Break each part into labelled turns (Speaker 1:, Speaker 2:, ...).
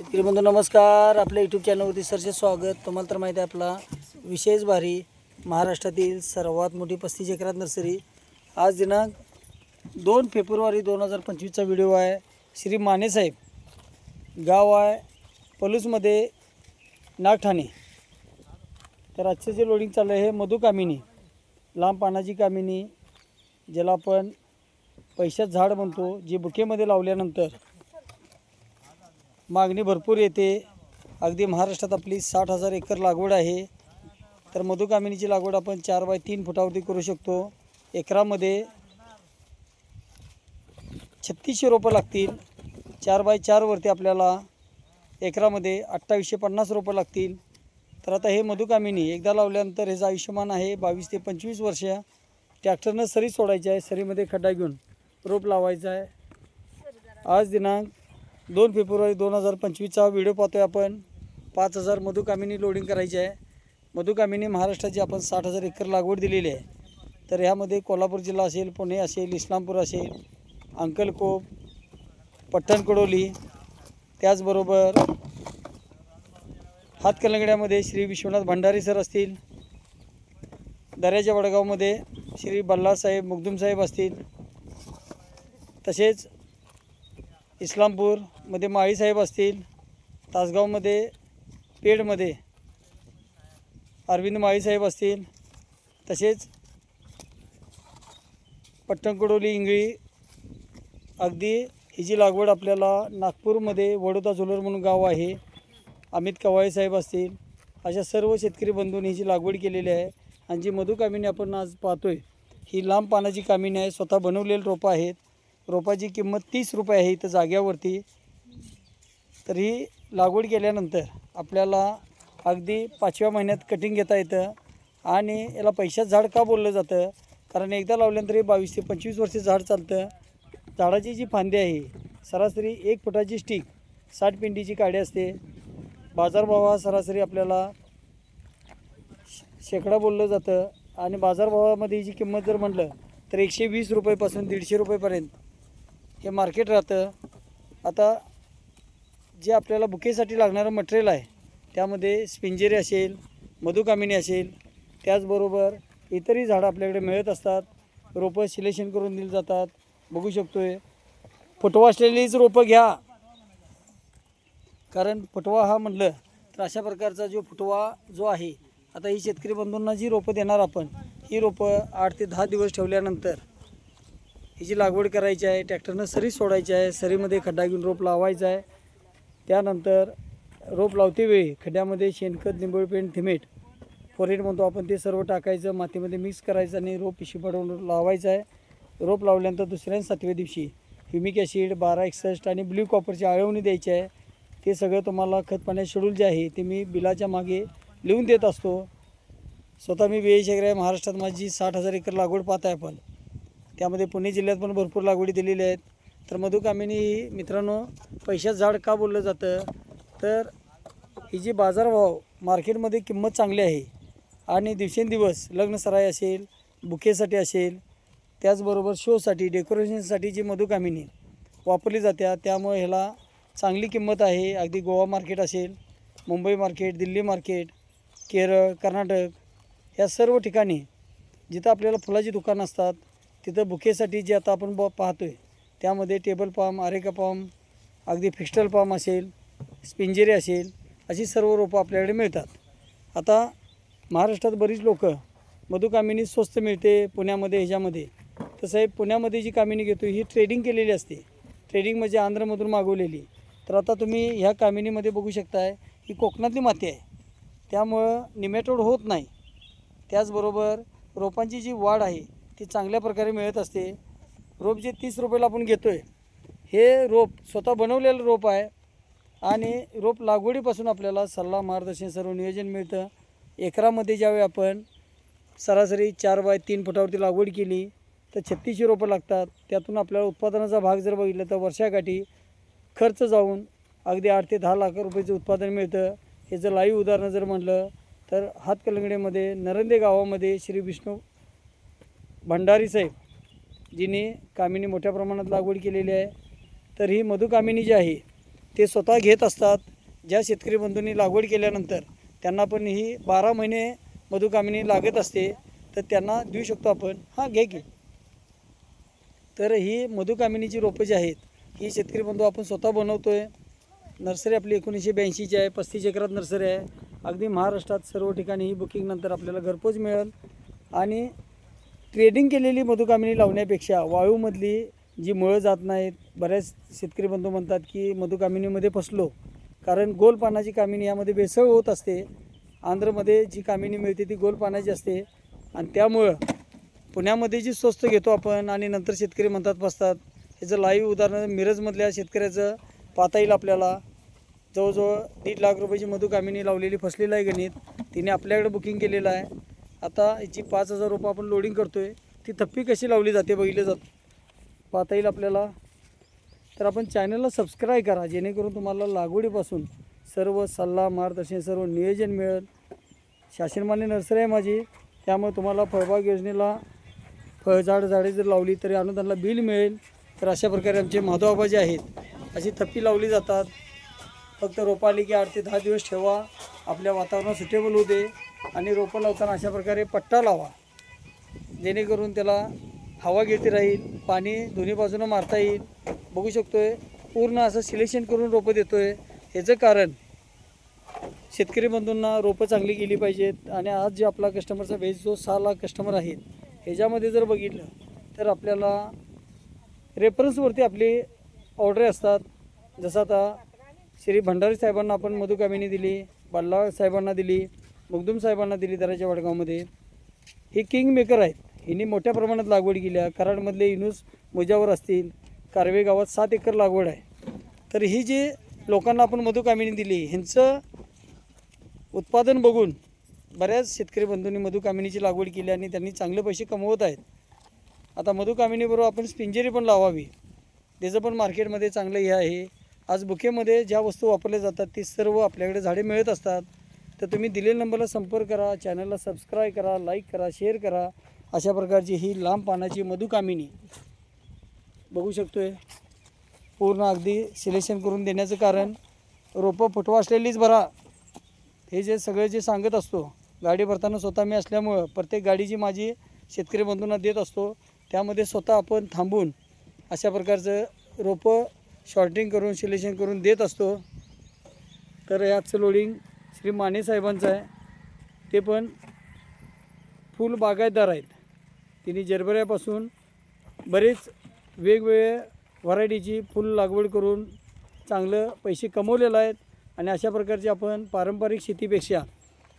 Speaker 1: शेतकरी बंधू नमस्कार. आपल्या यूट्यूब चॅनलवरती सरचे स्वागत. तुम्हाला तर माहिती आहे आपला विशेष भारी महाराष्ट्रातील सर्वात मोठी पस्तीस एकरात नर्सरी. आज दिनांक दोन फेब्रुवारी दोन हजार पंचवीसचा व्हिडिओ आहे. श्री मानेसाहेब गाव आहे पलूसमध्ये नागठाणे. तर आजचं जे लोडिंग चाललं आहे हे मधु कामिनी लांब पानाची कामिनी ज्याला आपण पैशात झाड म्हणतो जे बुकेमध्ये लावल्यानंतर. मागणी भरपूर येते. अगदी महाराष्ट्रात आपली साठ हजार एकर लागवड आहे. तर मधुकामिनीची लागवड आपण चार बाय तीन फुटावरती करू शकतो. एकरामध्ये छत्तीसशे रोपं लागतील. चार बाय चारवरती आपल्याला एकरामध्ये अठ्ठावीसशे पन्नास रोपं लागतील. तर आता हे मधुकामिनी एकदा लावल्यानंतर ह्याचं आयुष्यमान आहे बावीस ते पंचवीस वर्ष. ट्रॅक्टरनं सरी सोडायची आहे. सरीमध्ये खड्डा घेऊन रोप लावायचा आहे. आज दिनांक दोन फेब्रुवारी दोन हजार पंचवीसचा व्हिडिओ पाहतो आहे आपण. पाच हजार मधुकामिनी लोडिंग करायची आहे. मधुकामिनी महाराष्ट्राची आपण साठ हजार एकर लागवड दिलेली आहे. तर ह्यामध्ये कोल्हापूर जिल्हा असेल पुणे असेल इस्लामपूर असेल अंकलकोप पठ्ठणकडोली त्याचबरोबर हातकलंगड्यामध्ये श्री विश्वनाथ भंडारी सर असतील दर्याच्या वडगावमध्ये श्री बल्लासाहेब मुगदुमसाहेब असतील तसेच इस्लामपूरमध्ये माळीसाहेब असतील तासगावमध्ये पेडमध्ये अरविंद माळीसाहेब असतील तसेच पट्टणकडोली इंगळी अगदी हिची लागवड आपल्याला नागपूरमध्ये वडोदा झोलर म्हणून गाव आहे अमित कवाळे साहेब असतील अशा सर्व शेतकरी बंधूंनी हिची लागवड केलेली आहे आणि जी मधुकामिनी आपण आज पाहतोय ही लांब पानाची कामिनी आहे स्वतः बनवलेली रोपं आहेत रोपाची किंमत तीस रुपये आहे इथं जाग्यावरती. तर ही लागवड केल्यानंतर आपल्याला अगदी पाचव्या महिन्यात कटिंग घेता येतं आणि याला पैशात झाड का बोललं जातं? कारण एकदा लावल्यानंतर हे बावीस ते पंचवीस वर्ष झाड चालतं. झाडाची जी फांदी आहे सरासरी एक फुटाची स्टिक साठ पिंडीची काडी असते. बाजारभाव हा सरासरी आपल्याला शेकडा बोललं जातं. आणि बाजारभावामध्ये जी किंमत जर म्हटलं तर एकशे वीस रुपयेपासून दीडशे रुपयेपर्यंत. हे मार्केट राहतं. आता जे आपल्याला बुकेसाठी लागणारं मटेरियल आहे त्यामध्ये स्पिंजेरी असेल मधुकामिनी असेल त्याचबरोबर इतरही झाडं आपल्याकडे मिळत असतात. रोपं सिलेक्शन करून दिली जातात. बघू शकतो आहे फुटवा असलेलीच रोपं घ्या. कारण फुटवा हा म्हटलं तर अशा प्रकारचा जो फुटवा जो आहे आता ही शेतकरी बंधूंना जी रोपं देणार आपण ही रोपं आठ ते दहा दिवस ठेवल्यानंतर हिची लागवड करायची आहे ट्रॅक्टरनं सरी सोडायची आहे सरीमध्ये खड्डा घेऊन रोप लावायचा आहे. त्यानंतर रोप लावते वेळी खड्ड्यामध्ये शेणखत निंबळ पेंट थिमेट फोरेट म्हणतो आपण ते सर्व टाकायचं मातीमध्ये मिक्स करायचं आणि रोप पिशी पडवून लावायचं आहे. रोप लावल्यानंतर दुसऱ्या सातव्या दिवशी ह्युमिक ॲसिड बारा एकसष्ट आणि ब्ल्यू कॉपरची आळवणी द्यायची आहे. ते सगळं तुम्हाला खत पाण्यात शेड्यूल जे आहे ते मी बिलाच्या मागे लिहून देत असतो. स्वतः मी वेळी आहे महाराष्ट्रात माझी साठ हजार एकर लागवड पाहत आहे आपण. त्यामध्ये पुणे जिल्ह्यात पण भरपूर लागवडी दिलेल्या आहेत. तर मधुकामिनी ही मित्रांनो पैशात झाड का बोललं जातं? तर ही जी बाजारभाव मार्केटमध्ये किंमत चांगली आहे आणि दिवसेंदिवस लग्नसराय असेल बुकेसाठी असेल त्याचबरोबर शोसाठी डेकोरेशनसाठी जी मधुकामिनी वापरली जात्या त्यामुळे ह्याला चांगली किंमत आहे. अगदी गोवा मार्केट असेल मुंबई मार्केट दिल्ली मार्केट केरळ कर्नाटक या सर्व ठिकाणी जिथं आपल्याला फुलाची दुकानं असतात तिथं बुकेसाठी जे आता आपण ब पाहतो आहे त्यामध्ये टेबल पाम आरेका पाम अगदी फिस्टल पाम असेल स्पिंजेरी असेल अशी सर्व रोपं आपल्याकडे मिळतात. आता महाराष्ट्रात बरीच लोकं मधुकामिनी स्वस्त मिळते पुण्यामध्ये ह्याच्यामध्ये. तसं आहे पुण्यामध्ये जी कामिनी घेतो ही ट्रेडिंग केलेली असते. ट्रेडिंग म्हणजे आंध्रमधून मागवलेली. तर आता तुम्ही ह्या कामिनीमध्ये बघू शकताय ही कोकणातली माती आहे. त्यामुळं निमेटोड होत नाही. त्याचबरोबर रोपांची जी वाढ आहे ती चांगल्या प्रकारे मिळत असते. रोप जे तीस रुपयाला आपण घेतो आहे हे रोप स्वतः बनवलेलं रोप आहे आणि रोप लागवडीपासून आपल्याला सल्ला मार्गदर्शन सर्व नियोजन मिळतं. एकरामध्ये ज्यावेळी आपण सरासरी चार बाय तीन फुटावरती लागवड केली तर छत्तीसशे रोपं लागतात. त्यातून आपल्याला उत्पादनाचा भाग जर बघितला तर वर्षाकाठी खर्च जाऊन अगदी आठ ते दहा लाख रुपयाचं उत्पादन मिळतं. हे जर लाईव्ह उदाहरण जर म्हटलं तर हातकलंगडेमध्ये नरंदे गावामध्ये श्री विष्णू भंडारी साहेब जिने कामिनी मोठ्या प्रमाणात लागवड केलेली आहे तर ही मधुकामिनी जी आहे ते स्वतः घेत असतात. ज्या शेतकरी बंधूंनी लागवड केल्यानंतर त्यांना पण ही बारा महिने मधुकामिनी लागत असते तर त्यांना देऊ शकतो आपण. हां घे की. तर ही मधुकामिनीची रोपं जी आहेत ही शेतकरी बंधू आपण स्वतः बनवतो आहे नर्सरी आपली एकोणीसशे ब्याऐंशीची आहे पस्तीस एकरात नर्सरी आहे. अगदी महाराष्ट्रात सर्व ठिकाणी ही बुकिंगनंतर आपल्याला घरपोच मिळेल. आणि ट्रेडिंग केलेली मधुकामिनी लावण्यापेक्षा वाळूमधली जी मुळं जात नाहीत बऱ्याच शेतकरी बंधू म्हणतात की मधुकामिनीमध्ये फसलो. कारण गोल पानाची कामिनी यामध्ये भेसळ होत असते. आंध्रमध्ये जी कामिनी मिळते ती गोल पानाची असते. आणि त्यामुळं पुण्यामध्ये जी स्वस्त घेतो आपण आणि नंतर शेतकरी म्हणतात फसतात ह्याचं लाईव्ह उदाहरण मिरजमधल्या शेतकऱ्याचं पाहता येईल आपल्याला. जवळजवळ दीड लाख रुपयाची मधुकामिनी लावलेली फसलेलं आहे गणित. तिने आपल्याकडे बुकिंग केलेलं आहे. आता याची पाच हजार रुपये आपण लोडिंग करतो आहे ती थप्पी कशी लावली जाते बघितलं जात. पाहता येईल आपल्याला. तर आपण चॅनलला सबस्क्राईब करा जेणेकरून तुम्हाला लागवडीपासून सर्व सल्ला मार्गदर्शन सर्व नियोजन मिळेल. शासनमान्य नर्सरी आहे माझी. त्यामुळे तुम्हाला फळबाग योजनेला फळझाड झाडे जर लावली तरी अनुदानला बिल मिळेल. तर अशा प्रकारे आमचे माधवआबा जे आहेत. अशी थप्पी लावली जातात. फक्त रोपाली आली की आठ ते दहा दिवस ठेवा. आपल्या वातावरणात सुटेबल होते दे. आणि रोपं लावताना अशा प्रकारे पट्टा लावा. जेणेकरून त्याला हवा घेते राहील पाणी दोन्ही बाजूनं मारता येईल. बघू शकतोय पूर्ण असं सिलेक्शन करून रोपं देतो आहे ह्याचं कारण शेतकरी बंधूंना रोपं चांगली गेली पाहिजेत आणि आज जे आपला कस्टमरचा बेस जो सहा लाख कस्टमर आहेत ह्याच्यामध्ये जर बघितलं तर आपल्याला रेफरन्सवरती आपली ऑर्डर असतात. जसं आता श्री भंडारी साहेबांना आपण मधुकामिनी दिली बल्ला साहेबांना दिली मुगदुम साहेबांना दिली दराच्या वडगावमध्ये. हे किंग मेकर आहेत. हिने मोठ्या प्रमाणात लागवड केली आहे. कराडमधले इनूस मुजावर असतील कारवे गावात सात एकर लागवड आहे. तर ही जी लोकांना आपण मधुकामिनी दिली ह्यांचं उत्पादन बघून बऱ्याच शेतकरी बंधूंनी मधुकामिनीची लागवड केली आणि त्यांनी चांगले पैसे कमवत आहेत. आता मधुकामिनीबरोबर आपण स्पिंजरी पण लावावी. त्याचं पण मार्केटमध्ये चांगलं हे आहे. आज बुकेमध्ये ज्या वस्तू वापरल्या जातात ती सर्व आपल्याकडे झाडे मिळत असतात. तर तुम्ही दिलेल्या नंबरला संपर्क करा चॅनलला सबस्क्राईब करा लाईक करा शेअर करा. अशा प्रकारची ही लांब पानाची मधुकामिनी. बघू शकतोय. पूर्ण अगदी सिलेक्शन करून देण्याचं कारण रोपं फुटवा असलेलीच भरा हे जे सगळे जे सांगत असतो गाडी भरताना स्वतः मी असल्यामुळं प्रत्येक गाडीची माझी शेतकरी बंधूंना देत असतो. त्यामध्ये स्वतः आपण थांबून अशा प्रकारचं रोपं शॉर्टिंग करून सिलेक्शन करून देत असतो. तर याचं लोडिंग श्री माने साहेबांचं आहे. ते पण फुल बागायतदार आहेत. तिने जरबऱ्यापासून बरेच वेगवेगळ्या व्हरायटीची फुल लागवड करून चांगलं पैसे कमवलेलं आहेत आणि अशा प्रकारचे आपण पारंपरिक शेतीपेक्षा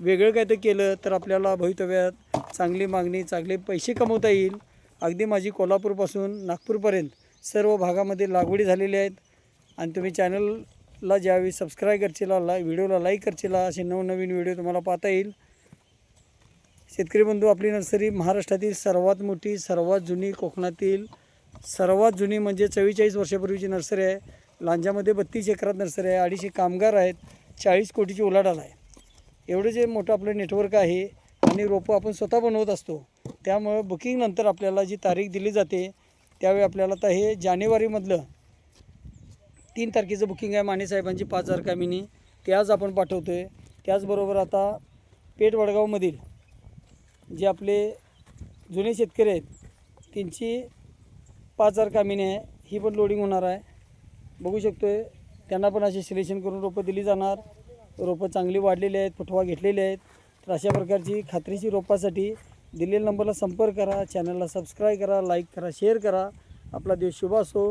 Speaker 1: वेगळं काय तर केलं तर आपल्याला भवितव्यात चांगली मागणी चांगले पैसे कमवता येईल. अगदी माझी कोल्हापूरपासून नागपूरपर्यंत सर्व भागामध्ये लागवडी झालेली आहेत. आणि तुम्ही चॅनल ला ज्यावेळी सबस्क्राईब करशीला ला व्हिडिओला लाईक करशीला असे नवनवीन व्हिडिओ तुम्हाला पाहता येईल. शेतकरी बंधू आपली नर्सरी महाराष्ट्रातील सर्वात मोठी सर्वात जुनी कोकणातील सर्वात जुनी म्हणजे चव्वेचाळीस वर्षापूर्वीची नर्सरी आहे. लांजामध्ये बत्तीस एकरात नर्सरी आहे. अडीचशे कामगार आहेत. चाळीस कोटीची उलाढाल आहे. एवढं जे मोठं आपलं नेटवर्क आहे आणि रोपं आपण स्वतः बनवत असतो त्यामुळं बुकिंगनंतर आपल्याला जी तारीख दिली जाते त्यावेळी आपल्याला आता हे जानेवारीमधलं तीन तारखेचं बुकिंग आहे मानेसाहेबांची पाच हजार कामिनी ते आज आपण पाठवतो आहे त्याचबरोबर आता पेठ वडगावमधील जे आपले जुने शेतकरी आहेत त्यांची पाच हजार कामिनी आहे. ही पण लोडिंग होणार आहे. बघू शकतो आहे त्यांना पण असे सिलेक्शन करून रोपं दिली जाणार. रोपं चांगली वाढलेली आहेत फुटवा घेतलेले आहेत. तर अशा प्रकारची खात्रीची रोपासाठी दिलेल्या नंबरला संपर्क करा चॅनलला सबस्क्राईब करा लाईक करा शेअर करा. आपला दिवस शुभ असो.